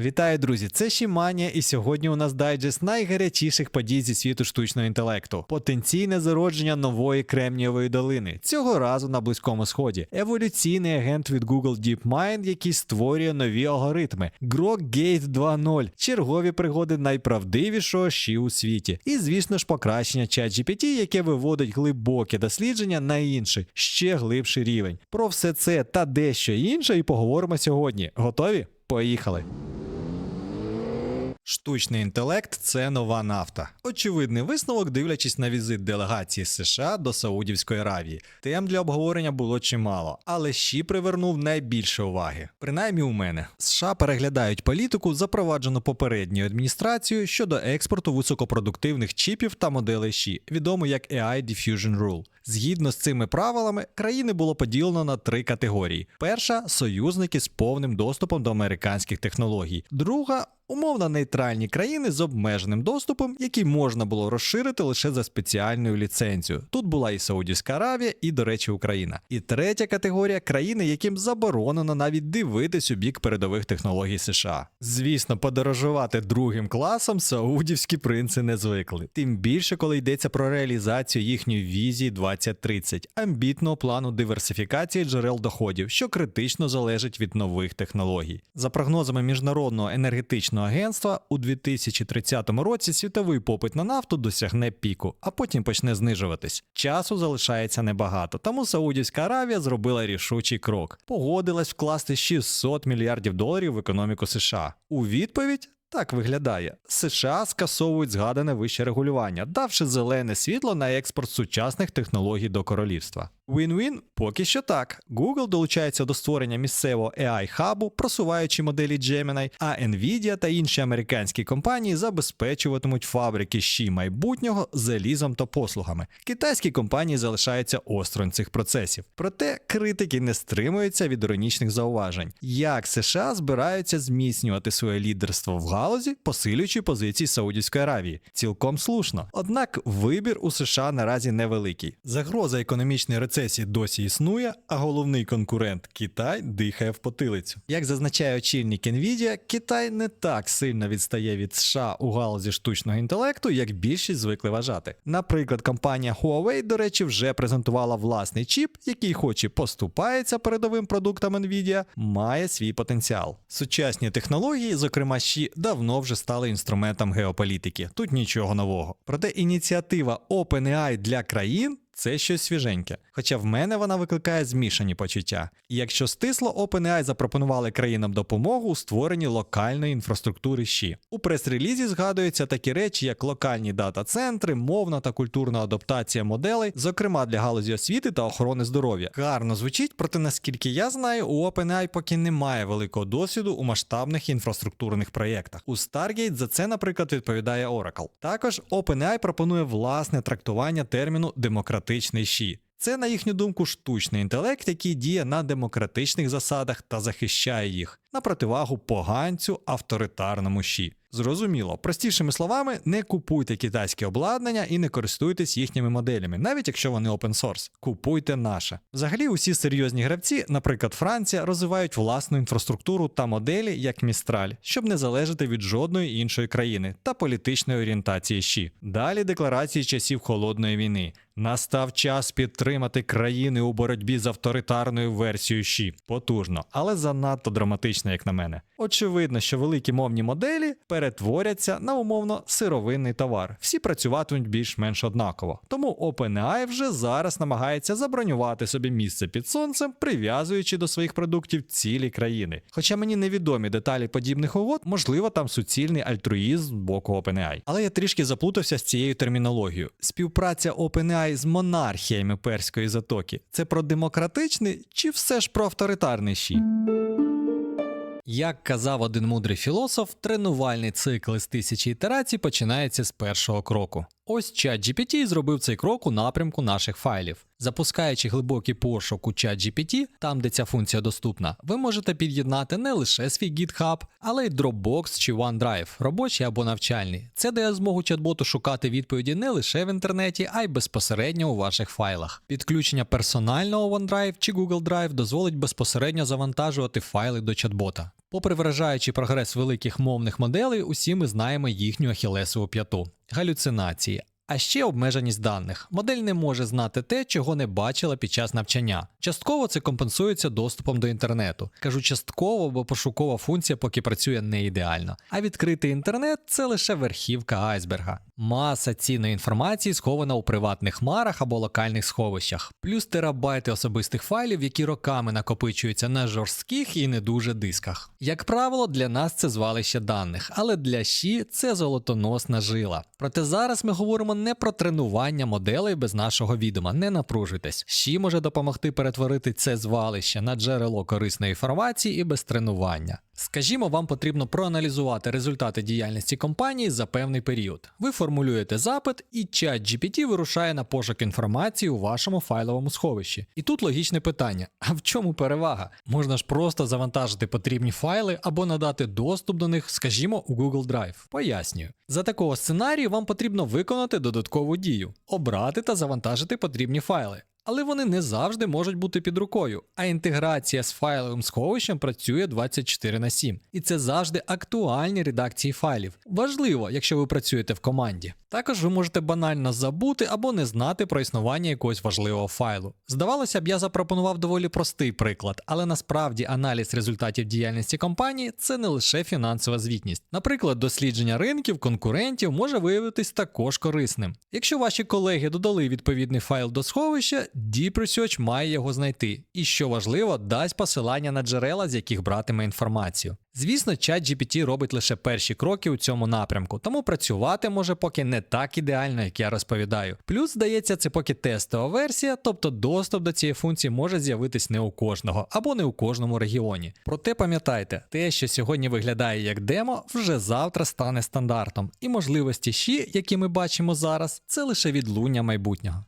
Вітаю, друзі! Це Шіманія, і сьогодні у нас дайджест найгарячіших подій зі світу штучного інтелекту. Потенційне зародження нової Кремнієвої долини. Цього разу на Близькому Сході. Еволюційний агент від Google DeepMind, який створює нові алгоритми. Grok Gate 2.0. Чергові пригоди найправдивішого щі у світі. І, звісно ж, покращення ChatGPT, яке виводить глибоке дослідження на інший, ще глибший рівень. Про все це та дещо інше і поговоримо сьогодні. Готові? Поїхали! Штучний інтелект це нова нафта. Очевидний висновок, дивлячись на візит делегації США до Саудівської Аравії. Тем для обговорення було чимало, але щі привернув найбільше уваги. Принаймні у мене США переглядають політику, запроваджену попередньою адміністрацією щодо експорту високопродуктивних чіпів та моделей щі, відомо як AI Diffusion Rule. Згідно з цими правилами, країни було поділено на три категорії: перша союзники з повним доступом до американських технологій, друга умовно нейтральні країни з обмеженим доступом, які можна було розширити лише за спеціальною ліцензією. Тут була і Саудівська Аравія, і, до речі, Україна. І третя категорія країни, яким заборонено навіть дивитись у бік передових технологій США. Звісно, подорожувати другим класом саудівські принци не звикли. Тим більше, коли йдеться про реалізацію їхньої візії 2030, амбітного плану диверсифікації джерел доходів, що критично залежить від нових технологій. За прогнозами міжнародного енергетичного агентства, у 2030 році світовий попит на нафту досягне піку, а потім почне знижуватись. Часу залишається небагато, тому Саудівська Аравія зробила рішучий крок. Погодилась вкласти 600 мільярдів доларів в економіку США. У відповідь. Так виглядає. США скасовують згадане вище регулювання, давши зелене світло на експорт сучасних технологій до королівства. Win-win? Поки що так. Google долучається до створення місцевого AI-хабу, просуваючи моделі Gemini, а Nvidia та інші американські компанії забезпечуватимуть фабрики щі майбутнього залізом та послугами. Китайські компанії залишаються осторонь цих процесів. Проте критики не стримуються від іронічних зауважень, як США збираються зміцнювати своє лідерство в галузі, посилюючи позиції Саудівської Аравії. Цілком слушно. Однак вибір у США наразі невеликий. Загроза економічної рецесії досі існує, а головний конкурент Китай дихає в потилицю. Як зазначає очільник Nvidia, Китай не так сильно відстає від США у галузі штучного інтелекту, як більшість звикли вважати. Наприклад, компанія Huawei, до речі, вже презентувала власний чіп, який, хоч і поступається передовим продуктам Nvidia, має свій потенціал. Сучасні технології, зокрема щі, давно вже стали інструментом геополітики. Тут нічого нового. Проте ініціатива OpenAI для країн. Це щось свіженьке. Хоча в мене вона викликає змішані почуття. І якщо стисло, OpenAI запропонували країнам допомогу у створенні локальної інфраструктури щі. У прес-релізі згадуються такі речі, як локальні дата-центри, мовна та культурна адаптація моделей, зокрема для галузі освіти та охорони здоров'я. Гарно звучить, проте наскільки я знаю, у OpenAI поки немає великого досвіду у масштабних інфраструктурних проєктах. У Stargate за це, наприклад, відповідає Oracle. Також OpenAI пропонує власне трактування терміну демократичний щі. Це, на їхню думку, штучний інтелект, який діє на демократичних засадах та захищає їх на противагу поганцю авторитарному щі. Зрозуміло, простішими словами, не купуйте китайське обладнання і не користуйтесь їхніми моделями, навіть якщо вони open source. Купуйте наше. Взагалі, усі серйозні гравці, наприклад, Франція, розвивають власну інфраструктуру та моделі, як Містраль, щоб не залежати від жодної іншої країни та політичної орієнтації щі. Далі декларації часів холодної війни. Настав час підтримати країни у боротьбі з авторитарною версією щі. Потужно, але занадто драматично, як на мене. Очевидно, що великі мовні моделі перетворяться на умовно сировинний товар. Всі працюватимуть більш-менш однаково. Тому OpenAI вже зараз намагається забронювати собі місце під сонцем, прив'язуючи до своїх продуктів цілі країни. Хоча мені невідомі деталі подібних угод, можливо, там суцільний альтруїзм з боку OpenAI. Але я трішки заплутався з цією термінологією. Співпраця OpenAI з монархіями перської затоки це про демократичний чи все ж про авторитарний щі? Як казав один мудрий філософ, тренувальний цикл із тисячі ітерацій починається з першого кроку. Ось ChatGPT зробив цей крок у напрямку наших файлів. Запускаючи глибокий пошук у ChatGPT, там де ця функція доступна, ви можете під'єднати не лише свій GitHub, але й Dropbox чи OneDrive, робочий або навчальний. Це дає змогу чат-боту шукати відповіді не лише в інтернеті, а й безпосередньо у ваших файлах. Підключення персонального OneDrive чи Google Drive дозволить безпосередньо завантажувати файли до чат-бота. Попри вражаючий прогрес великих мовних моделей, усі ми знаємо їхню ахілесову п'яту галюцинації. А ще обмеженість даних. Модель не може знати те, чого не бачила під час навчання. Частково це компенсується доступом до інтернету. Кажу частково, бо пошукова функція поки працює не ідеально. А відкритий інтернет це лише верхівка айсберга. Маса цінної інформації схована у приватних хмарах або локальних сховищах, плюс терабайти особистих файлів, які роками накопичуються на жорстких і не дуже дисках. Як правило, для нас це звалище даних, але для щі це золотоносна жила. Проте зараз ми говоримо не про тренування моделей без нашого відома, не напружуйтесь. Щі може допомогти перетворити це звалище на джерело корисної інформації і без тренування. Скажімо, вам потрібно проаналізувати результати діяльності компанії за певний період. Ви формулюєте запит, і чат GPT вирушає на пошук інформації у вашому файловому сховищі. І тут логічне питання: а в чому перевага? Можна ж просто завантажити потрібні файли або надати доступ до них, скажімо, у Google Drive. Пояснюю. За такого сценарію вам потрібно виконати додаткову дію: обрати та завантажити потрібні файли. Але вони не завжди можуть бути під рукою, а інтеграція з файловим сховищем працює 24 на 7. І це завжди актуальні редакції файлів. Важливо, якщо ви працюєте в команді. Також ви можете банально забути або не знати про існування якогось важливого файлу. Здавалося б, я запропонував доволі простий приклад, але насправді аналіз результатів діяльності компанії це не лише фінансова звітність. Наприклад, дослідження ринків, конкурентів може виявитись також корисним. Якщо ваші колеги додали відповідний файл до сховища, Deep Research має його знайти, і що важливо, дасть посилання на джерела, з яких братиме інформацію. Звісно, чат GPT робить лише перші кроки у цьому напрямку, тому працювати може поки не так ідеально, як я розповідаю. Плюс, здається, це поки тестова версія, тобто доступ до цієї функції може з'явитись не у кожного або не у кожному регіоні. Проте пам'ятайте, те, що сьогодні виглядає як демо, вже завтра стане стандартом, і можливості щі, які ми бачимо зараз, це лише відлуння майбутнього.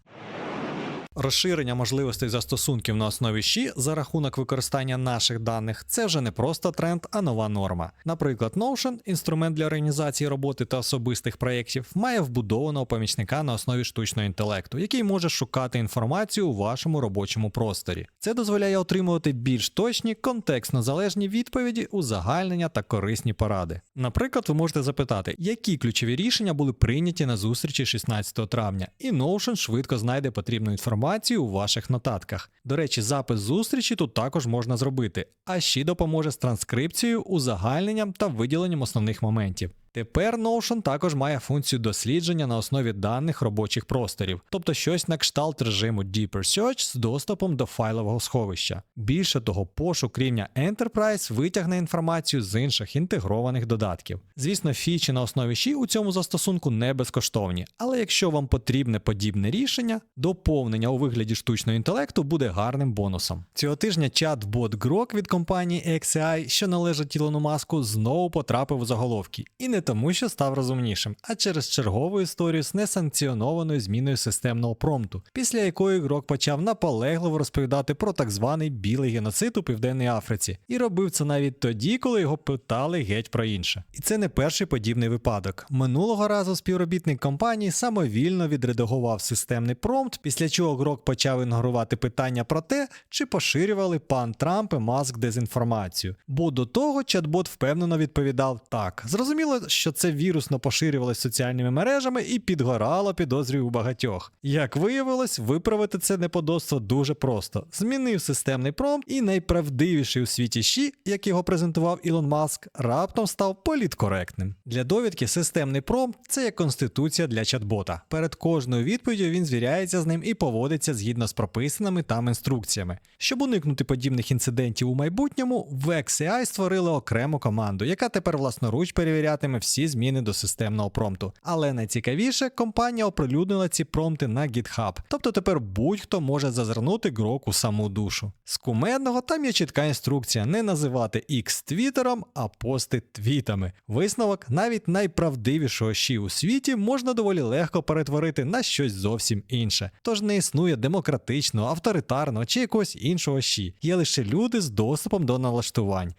Розширення можливостей застосунків на основі щі за рахунок використання наших даних це вже не просто тренд, а нова норма. Наприклад, Notion, інструмент для організації роботи та особистих проєктів, має вбудованого помічника на основі штучного інтелекту, який може шукати інформацію у вашому робочому просторі. Це дозволяє отримувати більш точні, контекстно залежні відповіді, узагальнення та корисні поради. Наприклад, ви можете запитати, які ключові рішення були прийняті на зустрічі 16 травня, і Notion швидко знайде потрібну інформацію у ваших нотатках. До речі, запис зустрічі тут також можна зробити, а ще допоможе з транскрипцією, узагальненням та виділенням основних моментів. Тепер Notion також має функцію дослідження на основі даних робочих просторів, тобто щось на кшталт режиму Deep Research з доступом до файлового сховища. Більше того, пошук рівня Enterprise витягне інформацію з інших інтегрованих додатків. Звісно, фічі на основі щі у цьому застосунку не безкоштовні, але якщо вам потрібне подібне рішення, доповнення у вигляді штучного інтелекту буде гарним бонусом. Цього тижня чат-бот Grok від компанії XAI, що належить Ілону Маску, знову потрапив у заголовки. І не тому, що став розумнішим, а через чергову історію з несанкціонованою зміною системного промпту, після якої Грок почав наполегливо розповідати про так званий білий геноцид у Південній Африці, і робив це навіть тоді, коли його питали геть про інше. І це не перший подібний випадок. Минулого разу співробітник компанії самовільно відредагував системний промпт, після чого Грок почав ігнорувати питання про те, чи поширювали пан Трамп і Маск дезінформацію. Бо до того чат-бот впевнено відповідав так. Зрозуміло, що це вірусно поширювалось соціальними мережами і підгорало підозрюю у багатьох. Як виявилось, виправити це неподобство дуже просто. Змінив системний промпт і найправдивіший у світі щі, як його презентував Ілон Маск, раптом став політкоректним. Для довідки системний промпт це як конституція для чат-бота. Перед кожною відповіддю він звіряється з ним і поводиться згідно з прописаними там інструкціями. Щоб уникнути подібних інцидентів у майбутньому, в XAI створили окрему команду, яка тепер власноруч перевірятиме всі зміни до системного промпту. Але найцікавіше, компанія оприлюднила ці промпти на GitHub. Тобто тепер будь-хто може зазирнути грок у саму душу. З кумедного там є чітка інструкція не називати X твіттером, а пости твітами. Висновок навіть найправдивішого щі у світі можна доволі легко перетворити на щось зовсім інше. Тож не існує демократичного, авторитарного чи якогось іншого щі. Є лише люди з доступом до налаштувань.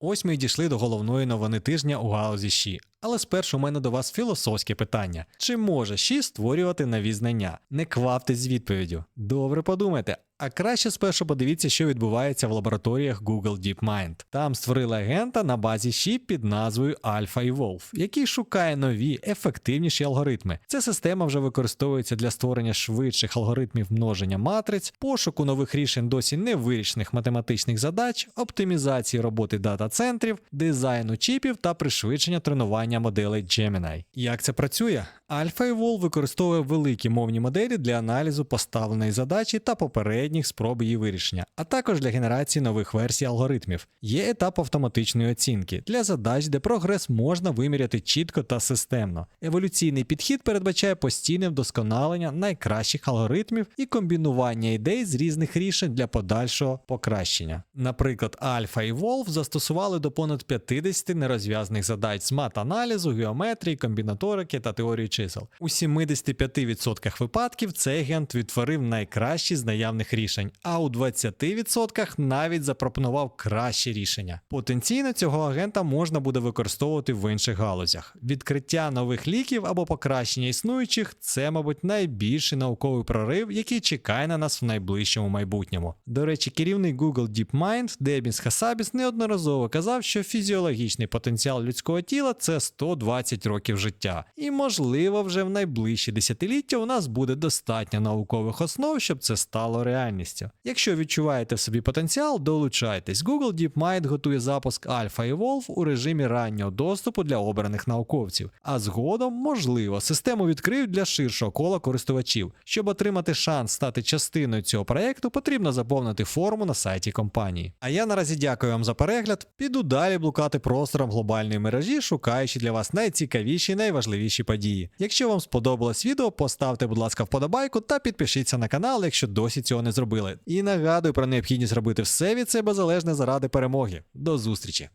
Ось ми й дійшли до головної новини тижня у галузі щі. Але спершу у мене до вас філософське питання: чи може щі створювати нові знання? Не кваптесь з відповіддю. Добре подумайте, А краще спершу подивіться, що відбувається в лабораторіях Google DeepMind. Там створили агента на базі SHIP під назвою Alpha Evolve, який шукає нові, ефективніші алгоритми. Ця система вже використовується для створення швидших алгоритмів множення матриць, пошуку нових рішень досі невирішених математичних задач, оптимізації роботи дата-центрів, дизайну чіпів та пришвидшення тренування моделей Gemini. Як це працює? Alpha Evolve використовує великі мовні моделі для аналізу поставленої задачі та попередніх спроб її вирішення, а також для генерації нових версій алгоритмів. Є етап автоматичної оцінки для задач, де прогрес можна виміряти чітко та системно. Еволюційний підхід передбачає постійне вдосконалення найкращих алгоритмів і комбінування ідей з різних рішень для подальшого покращення. Наприклад, Alpha Evolve застосували до понад 50 нерозв'язаних задач з мат-аналізу, геометрії, комбінаторики та теорії чисел. У 75% випадків цей агент відтворив найкращі з наявних рішень, а у 20% навіть запропонував кращі рішення. Потенційно цього агента можна буде використовувати в інших галузях. Відкриття нових ліків або покращення існуючих це, мабуть, найбільший науковий прорив, який чекає на нас в найближчому майбутньому. До речі, керівник Google DeepMind Дебіс Хасабіс неодноразово казав, що фізіологічний потенціал людського тіла це 120 років життя. І, можливо, вже в найближчі десятиліття у нас буде достатньо наукових основ, щоб це стало реальністю. Якщо відчуваєте в собі потенціал, долучайтесь. Google DeepMind готує запуск Alpha Evolve у режимі раннього доступу для обраних науковців, а згодом, можливо, систему відкриють для ширшого кола користувачів. Щоб отримати шанс стати частиною цього проекту, потрібно заповнити форму на сайті компанії. А я наразі дякую вам за перегляд. Піду далі блукати простором глобальної мережі, шукаючи для вас найцікавіші і найважливіші події. Якщо вам сподобалось відео, поставте, будь ласка, вподобайку та підпишіться на канал, якщо досі цього не зробили. І нагадую про необхідність робити все від себе залежне заради перемоги. До зустрічі!